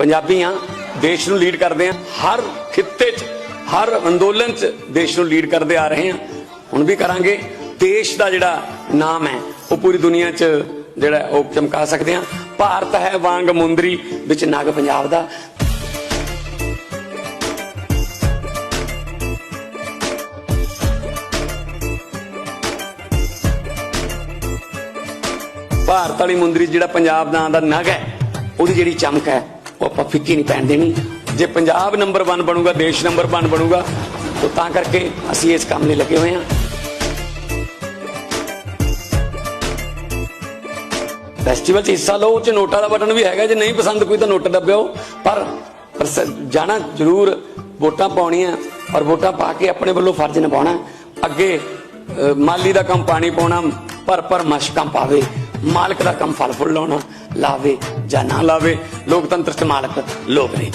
ਪੰਜਾਬੀ ਹਾਂ, ਦੇਸ਼ ਨੂੰ ਲੀਡ ਕਰਦੇ ਹਾਂ। ਹਰ ਖਿੱਤੇ 'ਚ, ਹਰ ਅੰਦੋਲਨ 'ਚ ਦੇਸ਼ ਨੂੰ ਲੀਡ ਕਰਦੇ ਆ ਰਹੇ ਹਾਂ। ਹੁਣ ਵੀ ਕਰਾਂਗੇ। ਦੇਸ਼ ਦਾ ਜਿਹੜਾ ਨਾਮ ਹੈ, ਉਹ ਪੂਰੀ ਦੁਨੀਆ 'ਚ ਜਿਹੜਾ ਉਹ ਚਮਕਾ ਸਕਦੇ ਹਾਂ। ਭਾਰਤ ਹੈ ਵਾਂਗ ਮੁੰਦਰੀ, ਵਿੱਚ ਨਗ ਪੰਜਾਬ ਦਾ। ਭਾਰਤ ਵਾਲੀ ਮੁੰਦਰੀ ਜਿਹੜਾ ਪੰਜਾਬ ਦਾ ਦਾ ਨਗ ਹੈ, ਉਹਦੀ ਜਿਹੜੀ ਚਮਕ ਹੈ ਉਹ ਆਪਾਂ ਫਿੱਕੀ ਨਹੀਂ ਪੈਣ ਦੇਣੀ। ਜੇ ਪੰਜਾਬ ਨੰਬਰ 1 ਬਣੂਗਾ, ਦੇਸ਼ ਨੰਬਰ 1 ਬਣੂਗਾ, ਤਾਂ ਤਾਂ ਕਰਕੇ ਅਸੀਂ ਇਸ ਕੰਮ ਲਈ ਲੱਗੇ ਹੋਏ ਹਾਂ। ਫੈਸਟੀਵਲ 'ਚ ਹਿੱਸਾ ਲਓ, ਉਹ 'ਚ ਨੋਟਾਂ ਦਾ ਬਟਨ ਵੀ ਹੈਗਾ, ਜੇ ਨਹੀਂ ਪਸੰਦ ਕੋਈ ਤਾਂ ਨੋਟ ਦੱਬਿਓ। ਪਰ ਪਰ ਜਾਣਾ ਜ਼ਰੂਰ, ਵੋਟਾਂ ਪਾਉਣੀਆਂ, ਔਰ ਵੋਟਾਂ ਪਾ ਕੇ ਆਪਣੇ ਵੱਲੋਂ ਫਰਜ਼ ਨਿਭਾਉਣਾ। ਅੱਗੇ ਮਾਲੀ ਦਾ ਕੰਮ ਪਾਣੀ ਪਾਉਣਾ ਪਰ ਪਰ ਮਸ਼ਕਾਂ ਪਾਵੇ। ਮਾਲਕ ਦਾ ਕੰਮ ਫਲ ਫੁੱਲ ਲਾਉਣਾ ਲਾਵੇ ਜਾਂ ਨਾ ਲਾਵੇ, ਲੋਕਤੰਤਰ ਚ ਮਾਲਕ ਲੋਕ ਨੇ।